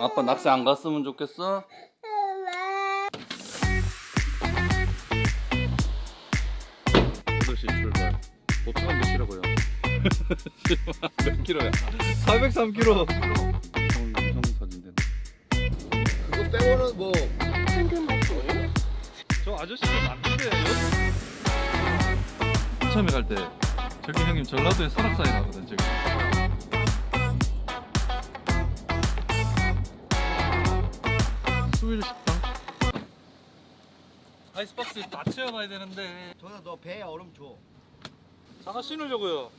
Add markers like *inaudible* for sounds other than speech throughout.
아빠 낚시 안 갔으면 좋겠어? 여덟 시 출발. 보통은 몇 킬로고요? *laughs* 몇 킬로야? 403킬로. 영상 사진 된. 그거 빼고는 뭐저 아저씨가 맞는데요? 처음에 갈 때 저기 형님 전라도에 설악산이 나거든 지금. 아이스박스 다 채워가야 되는데 전화 너 배에 얼음 줘. 잠깐 신으려고요.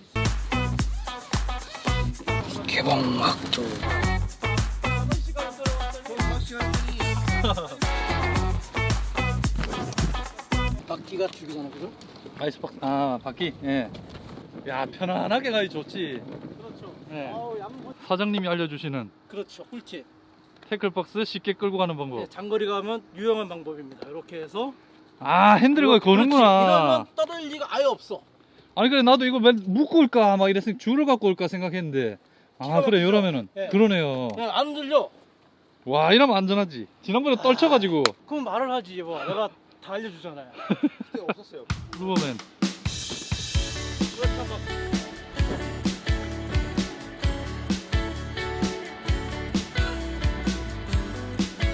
개봉학도. *laughs* 바퀴가 죽이잖아 그죠? 아이스박스 아 바퀴 예. 야 편안하게 가기 좋지. 그렇죠. 예. 아우 얌 사장님이 알려주시는 그렇죠. 꿀팁. 태클박스 쉽게 끌고 가는 방법. 네, 장거리 가면 유용한 방법입니다. 이렇게 해서 아 핸들을. 거는구나. 이러면 떨어질 리가 아예 없어. 아니 그래 나도 이거 맨 묶고 올까 막 이래서 줄을 갖고 올까 생각했는데 아 기가 그래 막히죠? 이러면은 예. 그러네요 그냥 안 흔들려. 와 이러면 안전하지 지난번에 떨쳐가지고 그럼 말을 하지 뭐. 내가 다 알려주잖아요. *laughs* 그때 없었어요. 루버맨 그렇다고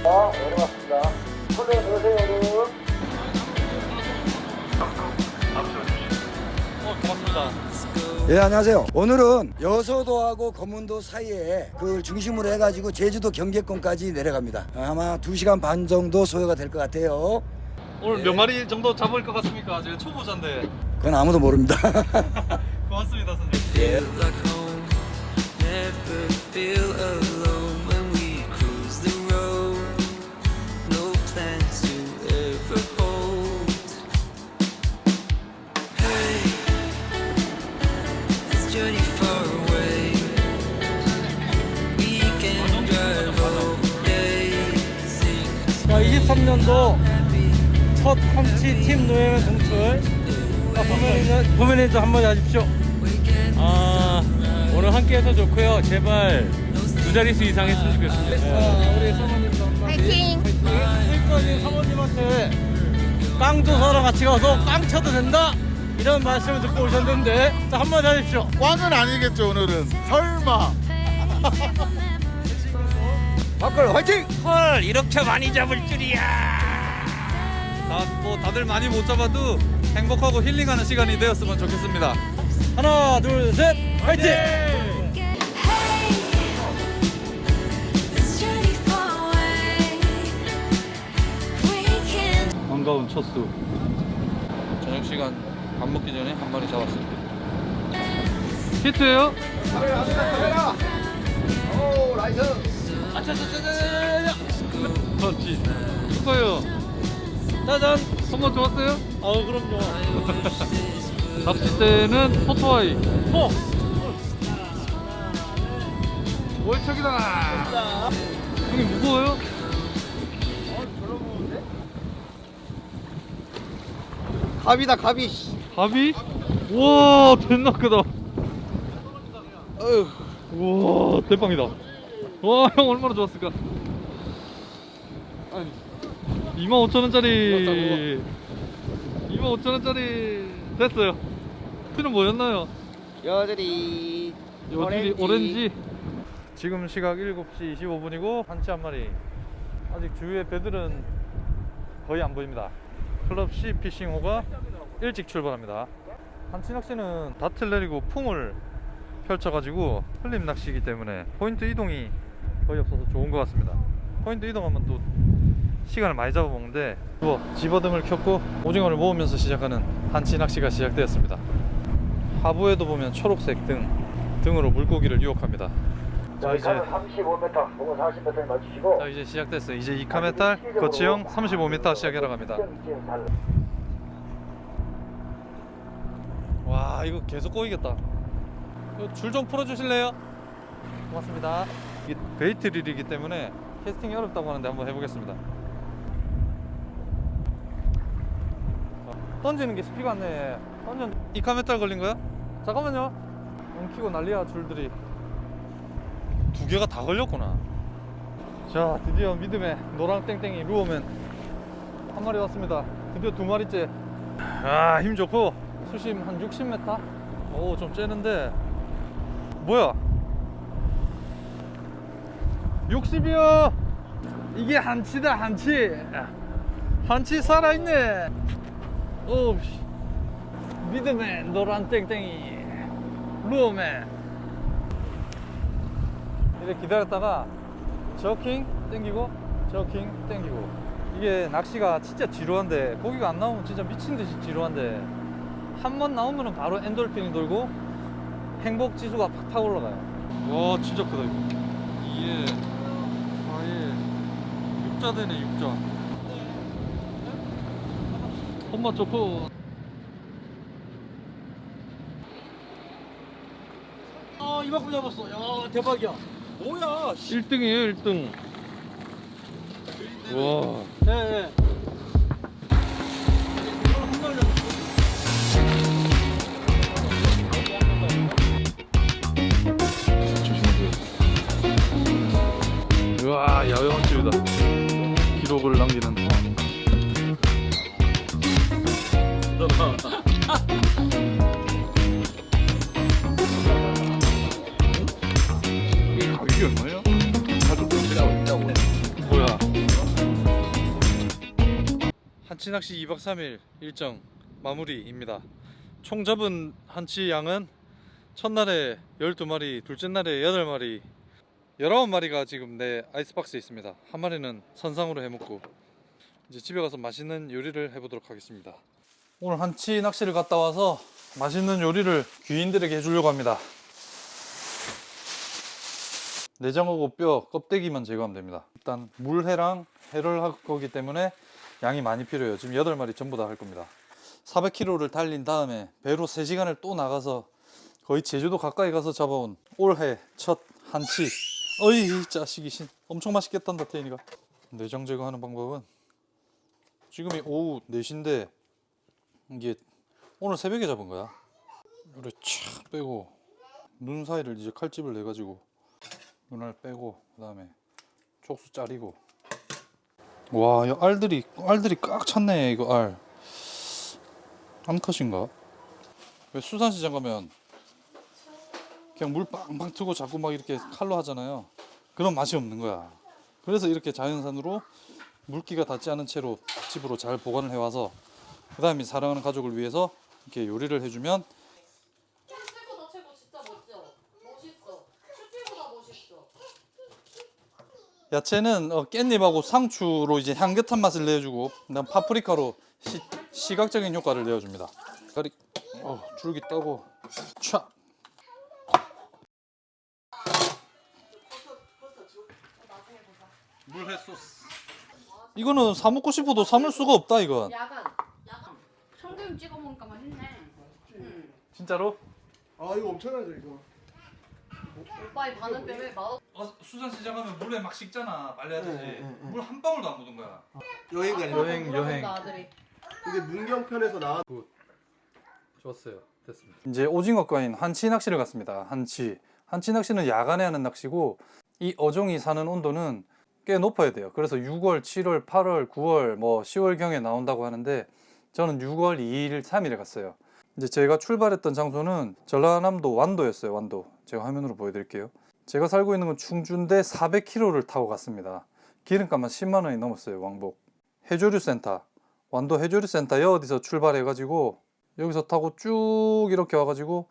어 고맙습니다 예 안녕하세요. 오늘은 여서도하고 검문도 사이에 그 중심으로 해가지고 제주도 경계권까지 내려갑니다. 아마 2 시간 반 정도 소요가 될 것 같아요. 오늘 몇 마리 정도 잡을 것 같습니까? 제가 초보자인데 그건 아무도 모릅니다. *laughs* 고맙습니다 선생님 feel like home. Never feel alone 23년도 첫 함치 팀 노예는 동출. 자, 보면은, 좀 한마디 하십시오. 아 오늘 함께해서 좋고요. 제발 두 자릿수 이상 했으면 좋겠습니다. 자, 우리 사모님도 한마디. 파이팅! 지금까지 사모님한테 깡도 사러 같이 가서 깡 쳐도 된다! 이런 말씀을 듣고 오셨는데, 자, 한마디 하십시오. 꽝은 아니겠죠 오늘은 설마 *laughs* 박걸 화이팅! 헐 이렇게 많이 잡을 줄이야. 다, 뭐 다들 많이 못 잡아도 행복하고 힐링하는 시간이 되었으면 좋겠습니다. 하나, 둘, 셋, can 반가운 첫수 저녁 시간 밥 먹기 전에 한 마리 잡았습니다 히트예요? 오, 라이트! 아차차차차차! 그렇지 축하해요 짜잔! 선물 좋았어요? 아우, 그럼요. 낚싯대는 *laughs* 포토아이 호! 월척이다 형님 무거워요? 갑이다, 갑이. 밥이? 우와 존나 크다 우와 대빵이다 와 형 얼마나 좋았을까? 25,000원짜리. 25,000원짜리 됐어요. 피는 뭐였나요? 여드리. 요들이 오렌지. 지금 시각 7시 25분이고 한치 한 마리. 아직 주위에 배들은 거의 안 보입니다. 클럽 C 피싱호가 일찍 출발합니다. 한치 낚시는 닷을 내리고 풍을 펼쳐가지고 흘림 낚시이기 때문에 포인트 이동이 거의 없어서 좋은 것 같습니다 포인트 이동하면 또 시간을 많이 잡아먹는데 뭐 집어등을 켰고 오징어를 모으면서 시작하는 한치 낚시가 시작되었습니다 하부에도 보면 초록색 등 등으로 물고기를 유혹합니다. 자 이제 35m, 혹은 40m 맞추시고 자 이제 시작됐어요. 이제 2카메탈 거치형 35m 시작해라 갑니다. 와 이거 계속 꼬이겠다. 줄 좀 풀어주실래요? 고맙습니다. 이 베이트 릴이기 때문에 캐스팅이 어렵다고 하는데 한번 해보겠습니다. 자, 던지는 게 쉽지가 않네. 던전 2카메탈 걸린 거야? 잠깐만요. 엉키고 난리야 줄들이. 두 개가 다 걸렸구나. 자 드디어 믿음의 노랑 땡땡이 루어맨 한 마리 왔습니다 드디어 두 마리째 아 힘 좋고 수심 한 60m 오 좀 째는데 뭐야 60이요. 이게 한치다 한치. 한치 살아있네. 오 씨. 믿음의 노란 땡땡이. 루어맨. 이렇게 기다렸다가 저킹 땡기고 저킹 땡기고. 이게 낚시가 진짜 지루한데 고기가 안 나오면 진짜 미친듯이 지루한데 한 번 나오면 바로 엔돌핀이 돌고 행복 지수가 팍팍 올라가요. 와 진짜 크다 이거. 2에 4에 6자 되네 6자. 엄마 좋고 아 이만큼 잡았어. 야 대박이야. 뭐야 1등이에요 1등. 와. 네 네 기록을 남기는 한치 낚시 2박 3일 일정 마무리입니다. 총 잡은 한치 양은 첫날에 12마리 둘째 날에 8마리 19마리가 지금 내 아이스박스에 있습니다. 한 마리는 선상으로 해먹고 이제 집에 가서 맛있는 요리를 해보도록 하겠습니다. 오늘 한치 낚시를 갔다 와서 맛있는 요리를 귀인들에게 해주려고 합니다. 내장하고 뼈, 껍데기만 제거하면 됩니다. 일단 물회랑 회를 할 거기 때문에 양이 많이 필요해요. 지금 8마리 전부 다 할 겁니다. 400km를 달린 다음에 배로 3시간을 또 나가서 거의 제주도 가까이 가서 잡아온 올해 첫 한치 어이 이 자식이 신 엄청 맛있겠단다 태인이가. 내장 제거하는 방법은 지금이 오후 4시인데 이게 오늘 새벽에 잡은 거야. 이렇게 촥 빼고 눈 사이를 이제 칼집을 내 가지고 눈알 빼고 그 다음에 촉수 자르고. 와 이 알들이 알들이 꽉 찼네 이거 알. 암컷인가? 왜 수산시장 가면 그냥 물 빵빵 트고 자꾸 막 이렇게 칼로 하잖아요. 그런 맛이 없는 거야. 그래서 이렇게 자연산으로 물기가 닿지 않은 채로 집으로 잘 보관을 해와서 그 다음에 사랑하는 가족을 위해서 이렇게 요리를 해주면 야채는 어, 깻잎하고 상추로 이제 향긋한 맛을 내주고 그다음 파프리카로 시, 시각적인 효과를 내어줍니다. 가리 어, 줄기 따고 촥 물회 소스 이거는 사 먹고 싶어도 삼을 수가 없다 이건 야간 야간 참기름 찍어 먹으니까 맛있네 응. 진짜로? 아 이거 엄청나죠 이거. 오빠의 반응 때문에 맛없 어, 수산시장 가면 물에 막 식잖아 말려야지 응, 응, 응. 물 한 방울도 안 묻은 거야 여행, 여행. 아들이 이게 문경편에서 나왔. 좋았어요. 됐습니다. 이제 오징어과인 한치 낚시를 갔습니다. 한치. 한치 낚시는 야간에 하는 낚시고 이 어종이 사는 온도는 꽤 높아야 돼요. 그래서 6월, 7월, 8월, 9월, 뭐 10월 경에 나온다고 하는데 저는 6월 2일, 3일에 갔어요. 이제 제가 출발했던 장소는 전라남도 완도였어요. 완도. 제가 화면으로 보여드릴게요. 제가 살고 있는 건 충주인데 400km를 타고 갔습니다. 기름값만 10만 원이 넘었어요. 왕복. 해조류 센터. 완도 해조류 센터에 어디서 출발해 가지고 여기서 타고 쭉 이렇게 와 가지고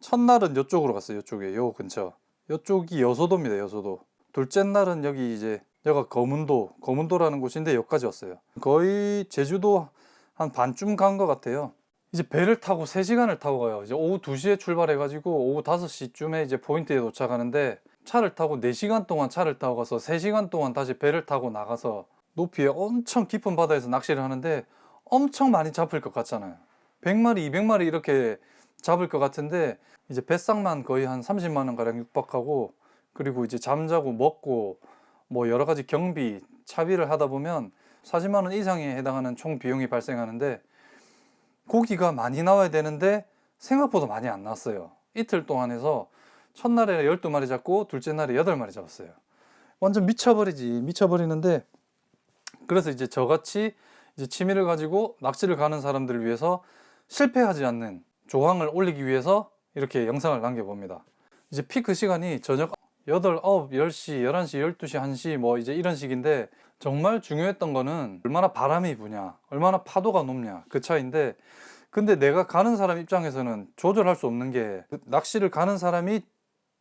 첫날은 이쪽으로 갔어요. 이쪽에 요 근처. 이쪽이 여소도입니다. 여소도. 둘째 날은 여기 이제 여기가 거문도, 거문도라는 곳인데 여기까지 왔어요. 거의 제주도 한 반쯤 간 것 같아요. 이제 배를 타고 3시간을 타고 가요. 이제 오후 2시에 출발해가지고 오후 5시쯤에 이제 포인트에 도착하는데 차를 타고 4시간 동안 차를 타고 가서 3시간 동안 다시 배를 타고 나가서 높이에 엄청 깊은 바다에서 낚시를 하는데 엄청 많이 잡힐 것 같잖아요. 100마리, 200마리 이렇게 잡을 것 같은데 이제 배상만 거의 한 30만 원 가량 육박하고 그리고 이제 잠자고 먹고 뭐 여러 가지 경비, 차비를 하다 보면 40만 원 이상에 해당하는 총 비용이 발생하는데 고기가 많이 나와야 되는데 생각보다 많이 안 나왔어요. 이틀 동안 해서 첫날에 12마리 잡고 둘째 날에 8마리 잡았어요. 완전 미쳐버리지 미쳐버리는데 그래서 이제 저같이 이제 취미를 가지고 낚시를 가는 사람들을 위해서 실패하지 않는 조항을 올리기 위해서 이렇게 영상을 남겨봅니다. 이제 피크 시간이 저녁 8, 9, 10시, 11시, 12시, 1시 뭐 이제 이런 식인데 정말 중요했던 거는 얼마나 바람이 부냐, 얼마나 파도가 높냐 그 차이인데 근데 내가 가는 사람 입장에서는 조절할 수 없는 게 낚시를 가는 사람이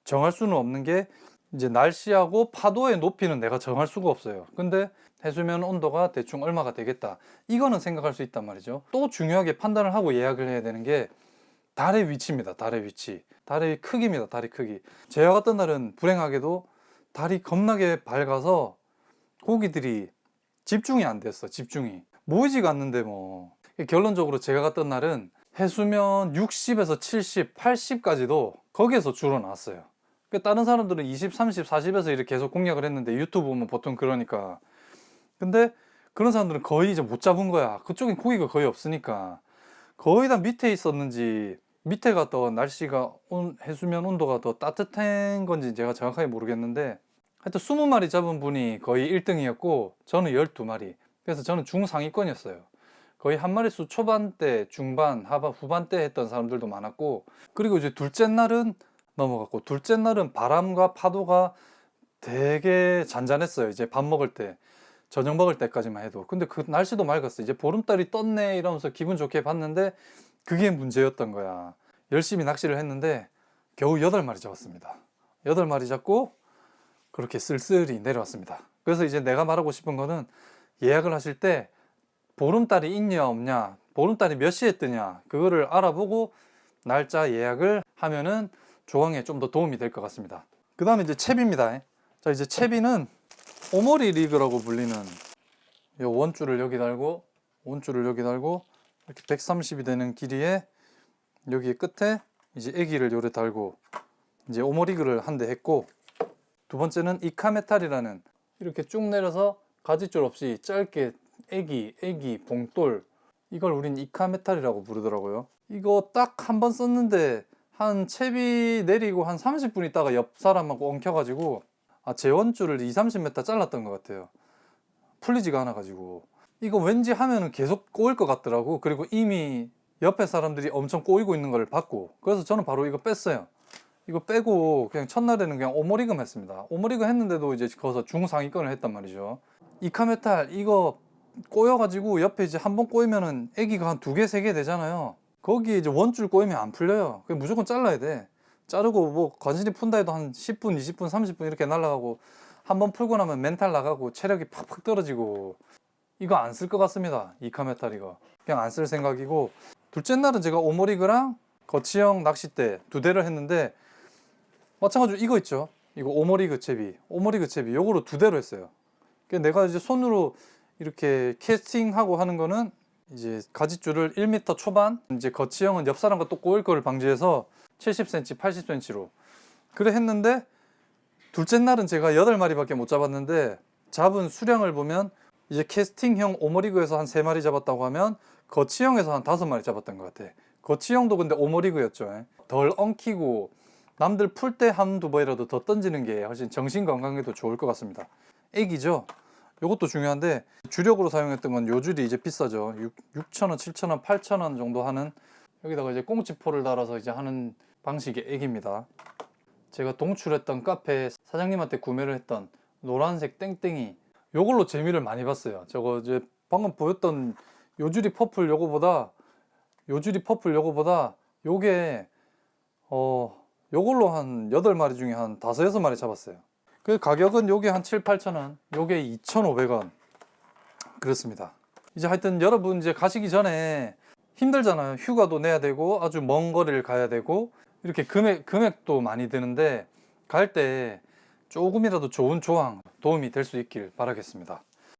정할 수는 없는 게 이제 날씨하고 파도의 높이는 내가 정할 수가 없어요. 근데 해수면 온도가 대충 얼마가 되겠다. 이거는 생각할 수 있단 말이죠. 또 중요하게 판단을 하고 예약을 해야 되는 게 달의 위치입니다. 달의 위치. 달의 크기입니다. 달의 크기. 제가 갔던 날은 불행하게도 달이 겁나게 밝아서 고기들이 집중이 안 됐어. 집중이. 모이지가 않는데 뭐. 결론적으로 제가 갔던 날은 해수면 60에서 70, 80까지도 거기에서 나왔어요. 그 다른 사람들은 20, 30, 40에서 이렇게 계속 공략을 했는데 유튜브 보면 보통 그러니까. 근데 그런 사람들은 거의 이제 못 잡은 거야. 그쪽엔 고기가 거의 없으니까. 거의 다 밑에 있었는지 밑에가 더 날씨가 온, 해수면 온도가 더 따뜻한 건지 제가 정확하게 모르겠는데 하여튼 20마리 잡은 분이 거의 1등이었고 저는 12마리. 그래서 저는 중상위권이었어요. 거의 한 마리수 초반대, 중반, 하반, 후반대 했던 사람들도 많았고 그리고 이제 둘째 날은 넘어갔고 둘째 날은 바람과 파도가 되게 잔잔했어요. 이제 밥 먹을 때 저녁 먹을 때까지만 해도 근데 그 날씨도 맑았어. 이제 보름달이 떴네 이러면서 기분 좋게 봤는데 그게 문제였던 거야. 열심히 낚시를 했는데 겨우 8마리 잡았습니다. 8마리 잡고 그렇게 쓸쓸히 내려왔습니다. 그래서 이제 내가 말하고 싶은 거는 예약을 하실 때 보름달이 있냐 없냐, 보름달이 몇 시에 뜨냐 그거를 알아보고 날짜 예약을 하면은 조항에 좀 더 도움이 될 것 같습니다. 그 다음에 이제 채비입니다. 자 이제 채비는 오모리 리그라고 불리는 요 원줄을 여기 달고 원줄을 여기 달고 이렇게 130이 되는 길이에 여기 끝에 이제 애기를 요래 달고 이제 오모리그를 한 대 했고 두 번째는 이카메탈이라는 이렇게 쭉 내려서 가지줄 없이 짧게 애기, 애기, 봉돌 이걸 우린 이카메탈이라고 부르더라고요. 이거 딱 한 번 썼는데 한 채비 내리고 한 30분 있다가 옆 사람하고 엉켜가지고 아 재원줄을 2, 30m 잘랐던 것 같아요. 풀리지가 않아가지고 이거 왠지 하면은 계속 꼬일 것 같더라고. 그리고 이미 옆에 사람들이 엄청 꼬이고 있는 걸 봤고 그래서 저는 바로 이거 뺐어요. 이거 빼고 그냥 첫날에는 그냥 오머리금 했습니다. 오머리금 했는데도 이제 거기서 중상위권을 했단 말이죠. 이카메탈 이거 꼬여가지고 옆에 이제 한 번 꼬이면은 애기가 한 두 개, 세 개 되잖아요. 거기에 이제 원줄 꼬이면 안 풀려요. 그냥 무조건 잘라야 돼. 자르고 뭐 간신히 푼다 해도 한 10분, 20분, 30분 이렇게 날아가고 한 번 풀고 나면 멘탈 나가고 체력이 팍팍 떨어지고 이거 안 쓸 것 같습니다. 이카메탈 이거. 그냥 안 쓸 생각이고 둘째 날은 제가 오모리그랑 거치형 낚싯대 두 대를 했는데 마찬가지로 이거 있죠. 이거 오모리그 채비, 오모리그 채비 요거로 두 대로 했어요. 그러니까 내가 이제 손으로 이렇게 캐스팅하고 하는 거는 이제 가지줄을 1m 초반 이제 거치형은 옆 사람과 또 꼬일 거를 방지해서 70cm, 80cm로 그래 했는데 둘째 날은 제가 8마리밖에 못 잡았는데 잡은 수량을 보면 이제 캐스팅형 오머리그에서 한 3마리 잡았다고 하면 거치형에서 한 5마리 잡았던 것 같아. 거치형도 근데 오머리그였죠. 덜 엉키고 남들 풀 때 한 두 번이라도 더 던지는 게 훨씬 정신 건강에도 좋을 것 같습니다. 애기죠. 이것도 중요한데 주력으로 사용했던 건 요 줄이 이제 비싸죠. 6,000원, 7,000원, 8,000원 정도 하는 여기다가 이제 꽁치포를 달아서 이제 하는 방식의 액입니다. 제가 동출했던 카페 사장님한테 구매를 했던 노란색 땡땡이 요걸로 재미를 많이 봤어요. 저거 이제 방금 보였던 요줄이 퍼플 요거보다 요줄이 퍼플 요거보다 요게 어 요걸로 한 8마리 중에 한 5, 6마리 잡았어요. 그 가격은 요게 한 7, 8천 원, 요게 2,500원. 그렇습니다. 이제 하여튼 여러분 이제 가시기 전에 힘들잖아요. 휴가도 내야 되고 아주 먼 거리를 가야 되고 이렇게 금액 금액도 많이 드는데 갈 때 조금이라도 좋은 조항 도움이 될 수 있길 바라겠습니다.